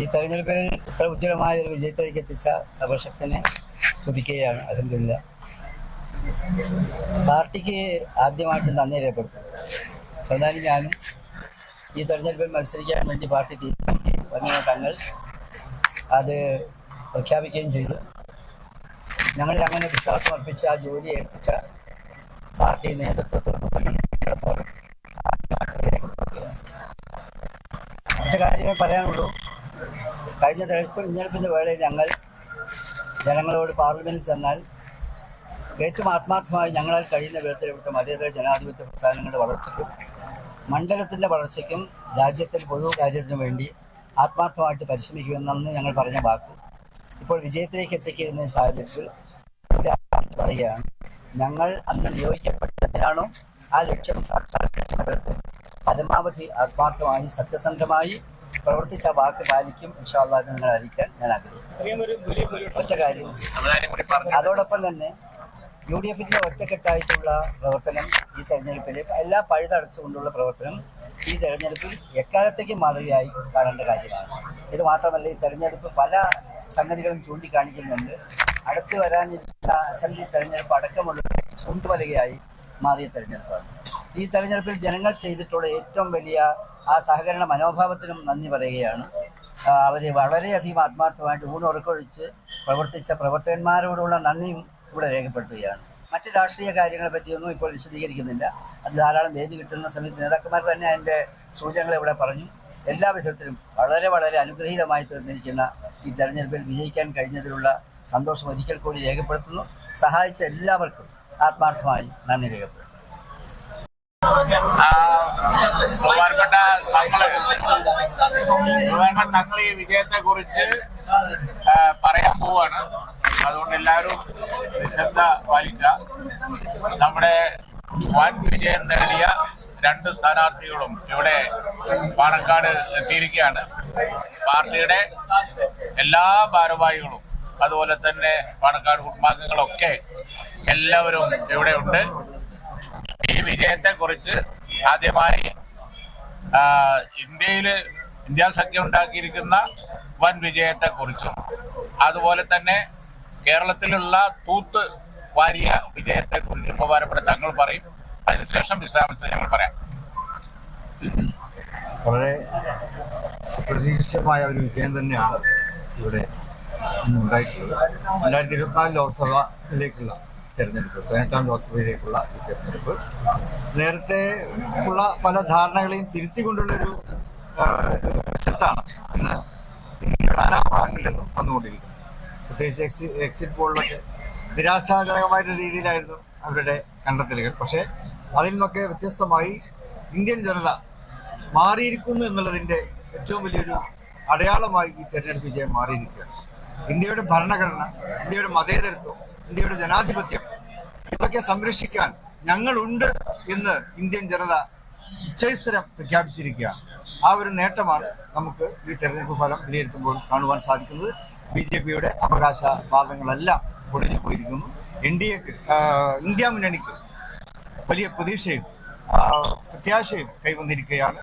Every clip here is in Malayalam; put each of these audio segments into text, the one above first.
ഈ തെരഞ്ഞെടുപ്പിൽ ഇത്ര ഉജ്ജ്വലമായ ഒരു വിജയത്തിലേക്ക് എത്തിച്ച സർവശക്തനെ സ്തുതിക്കുകയാണ്. അതിന്റെ പാർട്ടിക്ക് ആദ്യമായിട്ട് നന്ദി രേഖപ്പെടുത്തും എന്നാലും ഞാനും ഈ തെരഞ്ഞെടുപ്പിൽ മത്സരിക്കാൻ വേണ്ടി പാർട്ടി തീരുമാനിക്കുകയും വന്ന തങ്ങൾ അത് പ്രഖ്യാപിക്കുകയും ചെയ്തു. ഞങ്ങളിൽ അങ്ങനെ വിശ്വാസം അർപ്പിച്ച ആ ജോലി ഏൽപ്പിച്ച പാർട്ടി നേതൃത്വത്തോടൊപ്പം മറ്റു കാര്യമേ പറയാനുള്ളൂ. കഴിഞ്ഞ തെരഞ്ഞെടുപ്പ് തെരഞ്ഞെടുപ്പിന്റെ വേളയിൽ ഞങ്ങൾ ജനങ്ങളോട് പാർലമെന്റിൽ ചെന്നാൽ ഏറ്റവും ആത്മാർത്ഥമായി ഞങ്ങളാൽ കഴിയുന്ന വിധത്തിൽ ഇവിടുത്തെ മതേതര ജനാധിപത്യ പ്രസ്ഥാനങ്ങളുടെ വളർച്ചയ്ക്കും മണ്ഡലത്തിന്റെ വളർച്ചയ്ക്കും രാജ്യത്തിൽ പൊതു കാര്യത്തിനു വേണ്ടി ആത്മാർത്ഥമായിട്ട് പരിശ്രമിക്കുമെന്നന്ന് ഞങ്ങൾ പറഞ്ഞ വാക്ക്. ഇപ്പോൾ വിജയത്തിലേക്ക് എത്തിക്കുന്ന സാഹചര്യത്തിൽ പറയുകയാണ് ഞങ്ങൾ അന്ന് നിയോഗിക്കപ്പെട്ടതിനാണോ ആ ലക്ഷ്യം സർക്കാർ പരമാവധി ആത്മാർത്ഥമായി സത്യസന്ധമായി പ്രവർത്തിച്ച വാക്ക് പാലിക്കും. ഇൻഷാല്ലാ എന്ന് നിങ്ങളെ അറിയിക്കാൻ ഞാൻ ആഗ്രഹിക്കുന്നു. ഒറ്റ കാര്യം. അതോടൊപ്പം തന്നെ യു ഡി എഫിന്റെ ഒറ്റക്കെട്ടായിട്ടുള്ള പ്രവർത്തനം ഈ തെരഞ്ഞെടുപ്പിൽ എല്ലാ പഴുതടച്ചുകൊണ്ടുള്ള പ്രവർത്തനം ഈ തെരഞ്ഞെടുപ്പിൽ എക്കാലത്തേക്ക് മാതൃകയായി കാണേണ്ട കാര്യമാണ്. ഇത് മാത്രമല്ല ഈ തെരഞ്ഞെടുപ്പ് പല സംഗതികളും ചൂണ്ടിക്കാണിക്കുന്നുണ്ട്. അടുത്ത് വരാനിരുന്ന അസംബ്ലി തെരഞ്ഞെടുപ്പ് അടക്കമുള്ള ചൂണ്ടുവലകയായി മാറിയ തെരഞ്ഞെടുപ്പാണ്. ഈ തെരഞ്ഞെടുപ്പിൽ ജനങ്ങൾ ചെയ്തിട്ടുള്ള ഏറ്റവും വലിയ ആ സഹകരണ മനോഭാവത്തിനും നന്ദി പറയുകയാണ്. അവർ വളരെയധികം ആത്മാർത്ഥമായിട്ട് ഊണുറക്കൊഴിച്ച് പ്രവർത്തിച്ച പ്രവർത്തകന്മാരോടുള്ള നന്ദിയും ഇവിടെ രേഖപ്പെടുത്തുകയാണ്. മറ്റ് രാഷ്ട്രീയ കാര്യങ്ങളെ പറ്റിയൊന്നും ഇപ്പോൾ വിശദീകരിക്കുന്നില്ല. അത് ധാരാളം വേദി കിട്ടുന്ന സമയത്ത് നേതാക്കന്മാർ തന്നെ അതിന്റെ സൂചനകൾ ഇവിടെ പറഞ്ഞു. എല്ലാ വിധത്തിലും വളരെ വളരെ അനുഗ്രഹീതമായി തീർന്നിരിക്കുന്ന ഈ തെരഞ്ഞെടുപ്പിൽ വിജയിക്കാൻ കഴിഞ്ഞതിലുള്ള സന്തോഷം ഒരിക്കൽ കൂടി രേഖപ്പെടുത്തുന്നു. സഹായിച്ച എല്ലാവർക്കും ആത്മാർത്ഥമായി നന്ദി രേഖപ്പെടുത്തുന്നു. ബഹുമാനപ്പെട്ട തങ്ങൾ. ബഹുമാനപ്പെട്ട തങ്ങൾ ഈ വിജയത്തെ കുറിച്ച് പറയാൻ പോവാണ്. അതുകൊണ്ട് എല്ലാവരും നിശബ്ദ പാലിക്കുക. നമ്മുടെ വൻ വിജയം നേടിയ രണ്ട് സ്ഥാനാർത്ഥികളും ഇവിടെ പാണക്കാട് എത്തിയിരിക്കുകയാണ്. പാർട്ടിയുടെ എല്ലാ ഭാരവാഹികളും അതുപോലെ തന്നെ പാണക്കാട് കുടുംബാംഗങ്ങളൊക്കെ എല്ലാവരും ഇവിടെ ഉണ്ട്. ഈ വിജയത്തെ കുറിച്ച് ആദ്യമായി ഇന്ത്യയിൽ ഇന്ത്യ സഖ്യം ഉണ്ടാക്കിയിരിക്കുന്ന വൻ വിജയത്തെ കുറിച്ചും അതുപോലെ തന്നെ കേരളത്തിലുള്ള തൂത്ത് വാരിയ വിജയത്തെ കുറിച്ച് ബഹുമാനപ്പെട്ട തങ്ങൾ പറയും. അതിനുശേഷം വിശദാംശം ഞങ്ങൾ പറയാം. വളരെ സുപ്രതീക്ഷിതമായ ഒരു വിജയം തന്നെയാണ് ഇവിടെ ഉണ്ടായിട്ടുള്ളത്. രണ്ടായിരത്തി ഇരുപത്തിനാല് ലോക്സഭയിലേക്കുള്ള തെരഞ്ഞെടുപ്പ് പതിനെട്ടാം ലോക്സഭയിലേക്കുള്ള ഈ തെരഞ്ഞെടുപ്പ്. നേരത്തെ ഉള്ള പല ധാരണകളെയും തിരുത്തിക്കൊണ്ടുള്ളൊരു സെറ്റാണ് ഇന്ന് നിന്നും വന്നുകൊണ്ടിരിക്കുന്നത് പ്രത്യേകിച്ച് എക്സി എക്സിറ്റ് പോളിലൊക്കെ നിരാശാജനകമായിട്ടുള്ള രീതിയിലായിരുന്നു അവരുടെ കണ്ടെത്തലുകൾ. പക്ഷേ അതിൽ നിന്നൊക്കെ വ്യത്യസ്തമായി ഇന്ത്യൻ ജനത മാറിയിരിക്കുന്നു എന്നുള്ളതിന്റെ ഏറ്റവും വലിയൊരു അടയാളമായി ഈ തെരഞ്ഞെടുപ്പ് വിജയം മാറിയിരിക്കുകയാണ്. ഇന്ത്യയുടെ ഭരണഘടന ഇന്ത്യയുടെ മതേതരത്വം ഇന്ത്യയുടെ ജനാധിപത്യം ഇതൊക്കെ സംരക്ഷിക്കാൻ ഞങ്ങളുണ്ട് എന്ന് ഇന്ത്യൻ ജനത ഉച്ചസ്ഥരം പ്രഖ്യാപിച്ചിരിക്കുകയാണ്. ആ ഒരു നേട്ടമാണ് നമുക്ക് ഈ തെരഞ്ഞെടുപ്പ് ഫലം വിലയിരുത്തുമ്പോൾ കാണുവാൻ സാധിക്കുന്നത്. ബി ജെ പിയുടെ അവകാശവാദങ്ങളെല്ലാം പൊളിഞ്ഞു പോയിരിക്കുന്നു. എൻ ഡി എക്ക് ഇന്ത്യ മുന്നണിക്ക് വലിയ പ്രതീക്ഷയും പ്രത്യാശയും കൈവന്നിരിക്കുകയാണ്.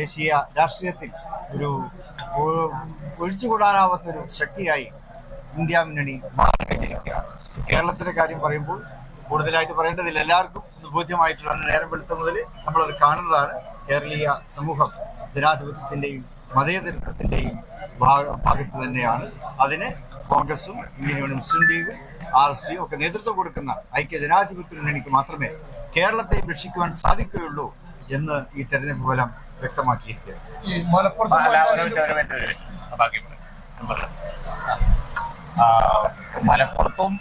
ദേശീയ രാഷ്ട്രീയത്തിൽ ഒരു ഒഴിച്ചുകൂടാനാവാത്തൊരു ശക്തിയായി ഇന്ത്യ മുന്നണി മാറി കഴിഞ്ഞിരിക്കുകയാണ് കേരളത്തിന്റെ കാര്യം പറയുമ്പോൾ കൂടുതലായിട്ട് പറയേണ്ടതില്ല. എല്ലാവർക്കും ബോധ്യമായിട്ടുള്ള നേരം വെളുത്ത മുതൽ നമ്മളത് കാണുന്നതാണ് കേരളീയ സമൂഹം. ജനാധിപത്യത്തിന്റെയും മതേതരത്വത്തിന്റെയും ഭാഗ- ഭാഗത്ത് തന്നെയാണ്. അതിന് കോൺഗ്രസും ഇന്ത്യൻ യൂണിയൻ മുസ്ലിം ലീഗും ആർ എസ് പിയും ഒക്കെ നേതൃത്വം കൊടുക്കുന്ന ഐക്യ ജനാധിപത്യ മുന്നണിക്ക് മാത്രമേ കേരളത്തെ രക്ഷിക്കുവാൻ സാധിക്കുകയുള്ളൂ എന്ന് ഈ തെരഞ്ഞെടുപ്പ് ഫലം വ്യക്തമാക്കിയിരിക്കുകയാണ്. ആ, മലപ്പുറത്തും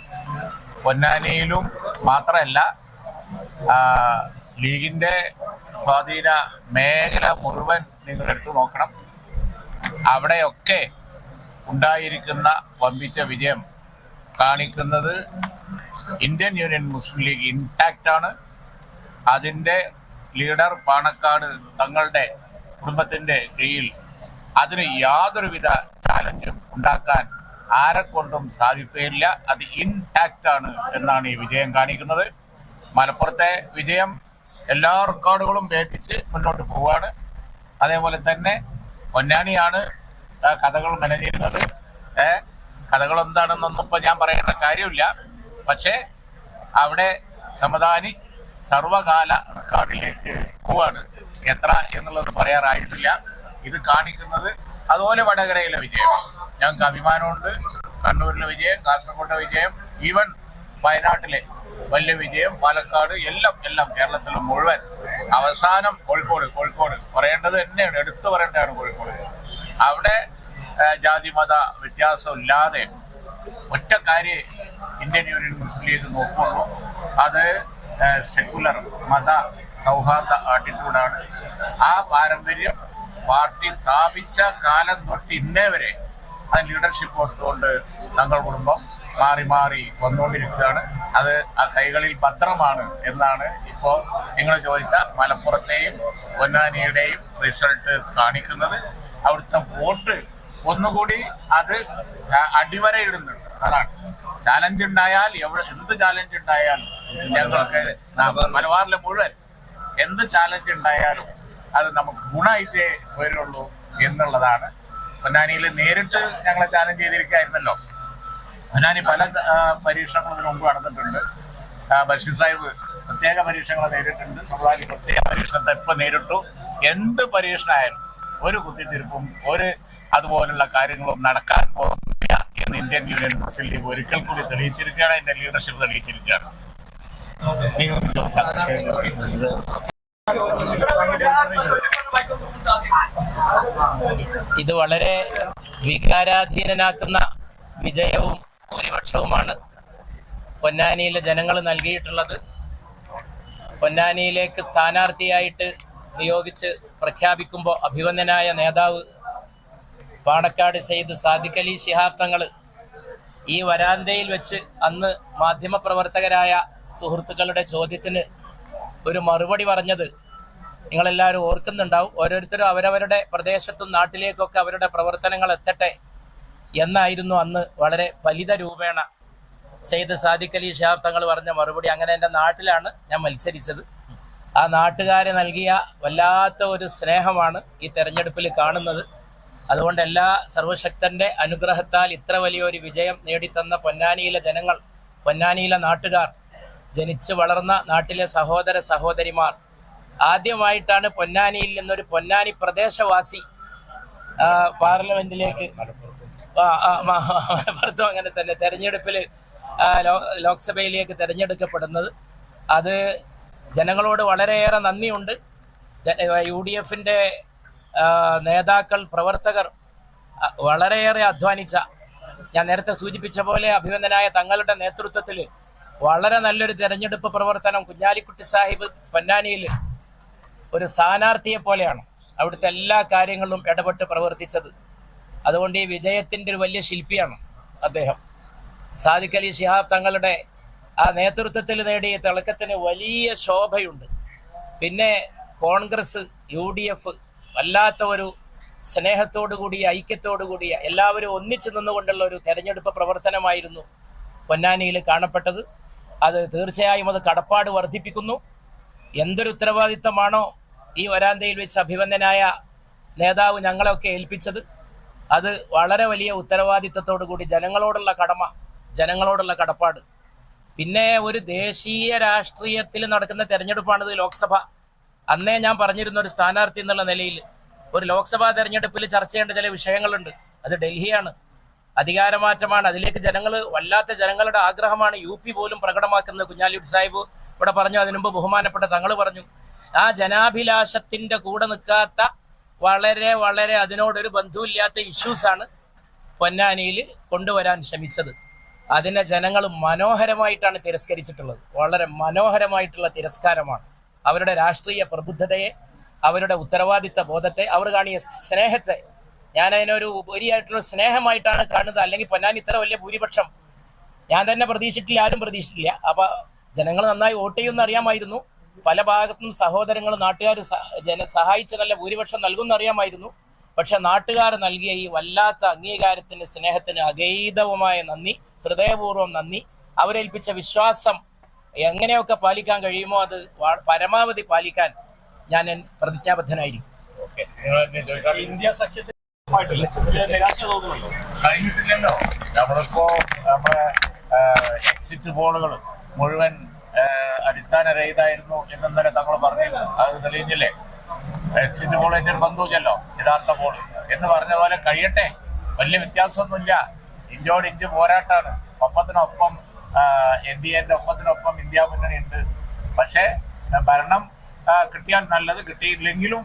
പൊന്നാനിയിലും മാത്രമല്ല ലീഗിന്റെ സ്വാധീന മേഖല മുഴുവൻ നിങ്ങൾ എടുത്തു നോക്കണം. അവിടെയൊക്കെ ഉണ്ടായിരിക്കുന്ന വമ്പിച്ച വിജയം കാണിക്കുന്നത് Indian Union Muslim League intact ആണ്. അതിന്റെ ലീഡർ പാണക്കാട് തങ്ങളുടെ കുടുംബത്തിന്റെ കീഴിൽ അതിന് യാതൊരുവിധ ചാലഞ്ചും ഉണ്ടാക്കാൻ ആരെക്കൊണ്ടും സാധിക്കുകയില്ല. അത് ഇൻടാക്റ്റ് ആണ് എന്നാണ് ഈ വിജയം കാണിക്കുന്നത്. മലപ്പുറത്തെ വിജയം എല്ലാ റെക്കോർഡുകളും ഭേദിച്ച് മുന്നോട്ട് പോവുകയാണ്. അതേപോലെ തന്നെ പൊന്നാനിയാണ് കഥകൾ മെനഞ്ഞിരുന്നത്. ഏഹ് കഥകൾ എന്താണെന്നൊന്നും ഇപ്പൊ ഞാൻ പറയേണ്ട കാര്യമില്ല. പക്ഷേ അവിടെ സമദാനി സർവകാല റെക്കോർഡിലേക്ക് പോവാണ്. എത്ര എന്നുള്ളത് പറയാറായിട്ടില്ല. ഇത് കാണിക്കുന്നത് അതുപോലെ വടകരയിലെ വിജയം. ഞങ്ങൾക്ക് അഭിമാനമുണ്ട്. കണ്ണൂരിലെ വിജയം കാസർഗോട്ടെ വിജയം ഈവൻ വയനാട്ടിലെ വലിയ വിജയം പാലക്കാട് എല്ലാം എല്ലാം കേരളത്തിൽ മുഴുവൻ അവസാനം കോഴിക്കോട് കോഴിക്കോട്. പറയേണ്ടത് തന്നെയാണ്. എടുത്തു പറയേണ്ടതാണ് കോഴിക്കോട്. അവിടെ ജാതിമത ജാതി മത വ്യത്യാസമില്ലാതെ ഒറ്റ കാര്യം ഇന്ത്യൻ യൂണിയൻ മുസ്ലിം ലീഗ് നോക്കുള്ളൂ. അത് സെക്കുലർ മത സൗഹാർദ്ദ ആട്ടിറ്റ്യൂഡാണ് ആ പാരമ്പര്യം പാർട്ടി സ്ഥാപിച്ച കാലം തൊട്ട് ഇന്നേ വരെ ആ ലീഡർഷിപ്പ് കൊടുത്തുകൊണ്ട് തങ്ങൾ കുടുംബം മാറി മാറി വന്നുകൊണ്ടിരിക്കുകയാണ്. അത് ആ കൈകളിൽ ഭദ്രമാണ് എന്നാണ് ഇപ്പോൾ നിങ്ങൾ ചോദിച്ച മലപ്പുറത്തെയും പൊന്നാനിയുടെയും റിസൾട്ട് കാണിക്കുന്നത്. അവിടുത്തെ വോട്ട് ഒന്നുകൂടി അത് അടിവരയിടുന്നുണ്ട്. അതാണ്. ചാലഞ്ച് ഉണ്ടായാൽ എവിടെ എന്ത് ചാലഞ്ച് ഉണ്ടായാലും ഞങ്ങൾക്ക് മലബാറിലെ മുഴുവൻ എന്ത് ചാലഞ്ച് ഉണ്ടായാലും അത് നമുക്ക് ഗുണമായിട്ടേ വരുള്ളൂ എന്നുള്ളതാണ്. പൊന്നാനിയിൽ നേരിട്ട് ഞങ്ങളെ ചാലഞ്ച് ചെയ്തിരിക്കുകയായിരുന്നല്ലോ. പൊന്നാനി പല പരീക്ഷണങ്ങളും ഇതിനു മുമ്പ് നടന്നിട്ടുണ്ട്. ബഷീർ സാഹിബ് പ്രത്യേക പരീക്ഷണങ്ങൾ നേരിട്ടുണ്ട്. സുബ്രാനി പ്രത്യേക പരീക്ഷണത്തെ ഇപ്പൊ നേരിട്ടു. എന്ത് പരീക്ഷണമായാലും ഒരു കുത്തിത്തിരിപ്പും ഒരു അതുപോലുള്ള കാര്യങ്ങളും നടക്കാൻ പോകുന്നില്ല എന്ന് ഇന്ത്യൻ യൂണിയൻ മുസ്ലിം ലീഗ് ഒരിക്കൽ കൂടി തെളിയിച്ചിരിക്കുകയാണ്. എന്റെ ലീഡർഷിപ്പ് തെളിയിച്ചിരിക്കുകയാണ്. ചോദിക്കാം. ഇത് വളരെ വികാരാധീനനാക്കുന്ന വിജയവും ഭൂരിപക്ഷവുമാണ്. പൊന്നാനിയിലെ ജനങ്ങൾ നൽകിയിട്ടുള്ളത് പൊന്നാനിയിലേക്ക് സ്ഥാനാർത്ഥിയായിട്ട് നിയോഗിച്ച് പ്രഖ്യാപിക്കുമ്പോൾ അഭിവന്ദനായ നേതാവ് പാണക്കാട് സെയ്ദ് സാദിഖലി ശിഹാബ് തങ്ങൾ ഈ വരാന്തയിൽ വെച്ച് അന്ന് മാധ്യമപ്രവർത്തകരായ സുഹൃത്തുക്കളുടെ ചോദ്യത്തിന് ഒരു മറുപടി പറഞ്ഞത് നിങ്ങളെല്ലാവരും ഓർക്കുന്നുണ്ടാവും. ഓരോരുത്തരും അവരവരുടെ പ്രദേശത്തും നാട്ടിലേക്കൊക്കെ അവരുടെ പ്രവർത്തനങ്ങൾ എത്തട്ടെ എന്നായിരുന്നു അന്ന് വളരെ ഫലിത രൂപേണ സെയ്ദ് സാദിഖ് അലി ഷിഹാബ് തങ്ങൾ പറഞ്ഞ മറുപടി. അങ്ങനെ എന്റെ നാട്ടിലാണ് ഞാൻ മത്സരിച്ചത്. ആ നാട്ടുകാരെ നൽകിയ വല്ലാത്ത ഒരു സ്നേഹമാണ് ഈ തെരഞ്ഞെടുപ്പിൽ കാണുന്നത്. അതുകൊണ്ട് എല്ലാ സർവശക്തന്റെ അനുഗ്രഹത്താൽ ഇത്ര വലിയൊരു വിജയം നേടിത്തന്ന പൊന്നാനിയിലെ ജനങ്ങൾ പൊന്നാനിയിലെ നാട്ടുകാർ ജനിച്ചു വളർന്ന നാട്ടിലെ സഹോദര സഹോദരിമാർ ആദ്യമായിട്ടാണ് പൊന്നാനിയിൽ നിന്നൊരു പൊന്നാനി പ്രദേശവാസി പാർലമെന്റിലേക്ക് മലപ്പുറത്തും അങ്ങനെ തന്നെ തെരഞ്ഞെടുപ്പിൽ ലോക്സഭയിലേക്ക് തെരഞ്ഞെടുക്കപ്പെടുന്നത്. അത് ജനങ്ങളോട് വളരെയേറെ നന്ദിയുണ്ട്. യു ഡി എഫിന്റെ നേതാക്കൾ പ്രവർത്തകർ വളരെയേറെ അധ്വാനിച്ച ഞാൻ നേരത്തെ സൂചിപ്പിച്ച പോലെ അഭിനന്ദനായ തങ്ങളുടെ നേതൃത്വത്തിൽ വളരെ നല്ലൊരു തെരഞ്ഞെടുപ്പ് പ്രവർത്തനം കുഞ്ഞാലിക്കുട്ടി സാഹിബ് പൊന്നാനിയിൽ ഒരു സ്ഥാനാർത്ഥിയെ പോലെയാണ് അവിടുത്തെ എല്ലാ കാര്യങ്ങളിലും ഇടപെട്ട് പ്രവർത്തിച്ചത്. അതുകൊണ്ട് ഈ വിജയത്തിന്റെ ഒരു വലിയ ശില്പിയാണ് അദ്ദേഹം. സാദിഖ് അലി ഷിഹാബ് തങ്ങളുടെ ആ നേതൃത്വത്തിൽ നേടിയ തിളക്കത്തിന് വലിയ ശോഭയുണ്ട്. പിന്നെ കോൺഗ്രസ് യു ഡി എഫ് വല്ലാത്ത ഒരു സ്നേഹത്തോടു കൂടിയ ഐക്യത്തോടു കൂടിയ എല്ലാവരും ഒന്നിച്ചു നിന്നുകൊണ്ടുള്ള ഒരു തെരഞ്ഞെടുപ്പ് പ്രവർത്തനമായിരുന്നു പൊന്നാനിയിൽ കാണപ്പെട്ടത്. അത് തീർച്ചയായും അത് കടപ്പാട് വർദ്ധിപ്പിക്കുന്നു. എന്തൊരു ഉത്തരവാദിത്തമാണോ ഈ വരാന്തയിൽ വെച്ച് അഭിവന്ദനായ നേതാവ് ഞങ്ങളെയൊക്കെ ഏൽപ്പിച്ചത് അത് വളരെ വലിയ ഉത്തരവാദിത്തത്തോടു കൂടി ജനങ്ങളോടുള്ള കടമ ജനങ്ങളോടുള്ള കടപ്പാട്. പിന്നെ ഒരു ദേശീയ രാഷ്ട്രീയത്തിൽ നടക്കുന്ന തെരഞ്ഞെടുപ്പാണിത് ലോക്സഭ. അന്നേ ഞാൻ പറഞ്ഞിരുന്ന ഒരു സ്ഥാനാർത്ഥി എന്നുള്ള നിലയിൽ ഒരു ലോക്സഭാ തെരഞ്ഞെടുപ്പിൽ ചർച്ച ചെയ്യേണ്ട ചില വിഷയങ്ങളുണ്ട്. അത് ഡൽഹിയാണ്. അധികാരമാറ്റമാണ്. അതിലേക്ക് ജനങ്ങൾ വല്ലാത്ത ജനങ്ങളുടെ ആഗ്രഹമാണ് യു പി പോലും പ്രകടമാക്കുന്നത്. കുഞ്ഞാലിയുടെ സാഹിബ് ഇവിടെ പറഞ്ഞു അതിനുമ്പ് ബഹുമാനപ്പെട്ട തങ്ങൾ പറഞ്ഞു ആ ജനാഭിലാഷത്തിന്റെ കൂടെ നിൽക്കാത്ത വളരെ വളരെ അതിനോടൊരു ബന്ധമില്ലാത്ത ഇഷ്യൂസ് ആണ് പൊന്നാനിയിൽ കൊണ്ടുവരാൻ ശ്രമിച്ചത്. അതിനെ ജനങ്ങൾ മനോഹരമായിട്ടാണ് തിരസ്കരിച്ചിട്ടുള്ളത്. വളരെ മനോഹരമായിട്ടുള്ള തിരസ്കാരമാണ്. അവരുടെ രാഷ്ട്രീയ പ്രബുദ്ധതയെ അവരുടെ ഉത്തരവാദിത്ത ബോധത്തെ അവർ കാണിയ സ്നേഹത്തെ ഞാൻ അതിനൊരു ഉപരിയായിട്ടുള്ള സ്നേഹമായിട്ടാണ് കാണുന്നത്. അല്ലെങ്കിൽ പൊന്നാനി ഇത്ര വലിയ ഭൂരിപക്ഷം. ഞാൻ തന്നെ പ്രതീക്ഷിച്ചിട്ടില്ല ആരും പ്രതീക്ഷിച്ചിട്ടില്ല. അപ്പൊ ജനങ്ങൾ നന്നായി വോട്ട് ചെയ്യുമെന്ന് അറിയാമായിരുന്നു. പല ഭാഗത്തും സഹോദരങ്ങൾ നാട്ടുകാർ ജന സഹായിച്ച നല്ല ഭൂരിപക്ഷം നൽകുമെന്ന് അറിയാമായിരുന്നു. പക്ഷെ നാട്ടുകാർ നൽകിയ ഈ വല്ലാത്ത അംഗീകാരത്തിന് സ്നേഹത്തിന് അഗൈതവുമായ നന്ദി ഹൃദയപൂർവം നന്ദി. അവരേൽപ്പിച്ച വിശ്വാസം എങ്ങനെയൊക്കെ പാലിക്കാൻ കഴിയുമോ അത് പരമാവധി പാലിക്കാൻ ഞാൻ പ്രതിജ്ഞാബദ്ധനായിരിക്കും. ഇന്ത്യ സഖ്യത്തിൽ കഴിഞ്ഞിട്ടില്ലല്ലോ. നമ്മളിപ്പോ നമ്മുടെ എക്സിറ്റ് പോളുകൾ മുഴുവൻ അടിസ്ഥാനരഹിതായിരുന്നു എന്നിന്നലെ തങ്ങൾ പറഞ്ഞിരുന്നു. അത് തെളിഞ്ഞില്ലേ? എക്സിറ്റ് പോൾ എന്റെ ബന്ധുവല്ലോ യഥാർത്ഥ പോൾ എന്ന് പറഞ്ഞ പോലെ കഴിയട്ടെ വലിയ വ്യത്യാസമൊന്നുമില്ല. ഇഞ്ചോട് ഇഞ്ച് പോരാട്ടാണ്. ഒപ്പത്തിനൊപ്പം എൻ ഡി എന്റെ ഒപ്പത്തിനൊപ്പം ഇന്ത്യ മുന്നണി ഉണ്ട് പക്ഷേ ഭരണം കിട്ടിയാൽ നല്ലത് കിട്ടിയില്ലെങ്കിലും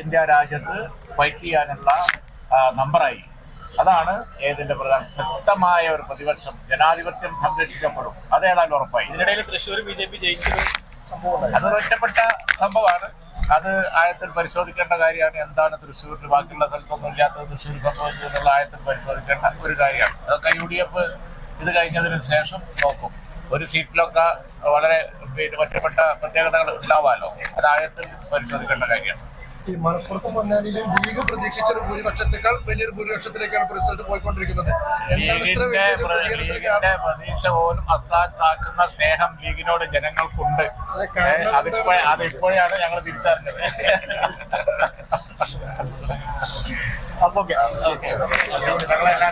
ഇന്ത്യ രാജ്യത്ത് ഫൈറ്റ് ചെയ്യാനുള്ള നമ്പറായി അതാണ് ഏതിന്റെ പ്രധാന ശക്തമായ ഒരു പ്രതിപക്ഷം ജനാധിപത്യം സംരക്ഷിക്കപ്പെടും. അതേതായാലും ഉറപ്പായി. ഇതിനിടയിൽ തൃശ്ശൂർ ബി ജെ പി ജയിച്ചൊരു സംഭവം അതൊരു ഒറ്റപ്പെട്ട സംഭവമാണ്. അത് ആയത്തിൽ പരിശോധിക്കേണ്ട കാര്യമാണ്. എന്താണ് തൃശ്ശൂരിൽ ബാക്കിയുള്ള സ്ഥലത്തൊന്നും ഇല്ലാത്തത്? തൃശ്ശൂർ സംഭവിച്ചത് എന്നുള്ള ആയത്തിൽ പരിശോധിക്കേണ്ട ഒരു കാര്യമാണ്. അതൊക്കെ യു ഡി എഫ് ഇത് കഴിഞ്ഞതിന് ശേഷം നോക്കും. ഒരു സീറ്റിലൊക്കെ വളരെ പിന്നെ ഒറ്റപ്പെട്ട പ്രത്യേകതകൾ ഉണ്ടാവാമല്ലോ അത് ആയത്തിൽ പരിശോധിക്കേണ്ട കാര്യമാണ്. ഈ മലപ്പുറത്തും പൊന്നാനിയിലും ലീഗ് പ്രതീക്ഷിച്ച ഒരു ഭൂരിപക്ഷത്തെക്കാൾ വലിയൊരു ഭൂരിപക്ഷത്തിലേക്കാണ് റിസൾട്ട് പോയിക്കൊണ്ടിരിക്കുന്നത്. എന്താണ് ഇത്ര ലീഗിന്റെ വലിയൊരു പ്ര- പ്രതികരണത്തിന് ലീഗിന്റെ കാരണം? പ്രതീക്ഷ പോലും അസ്ഥാനത്താക്കുന്ന സ്നേഹം ലീഗിനോട് ജനങ്ങൾക്കുണ്ട്. അത് അതിപ്പോഴാണ് ഞങ്ങൾ തിരിച്ചറിഞ്ഞത്. അപ്പൊ ഓക്കെ ഞങ്ങളെല്ലാം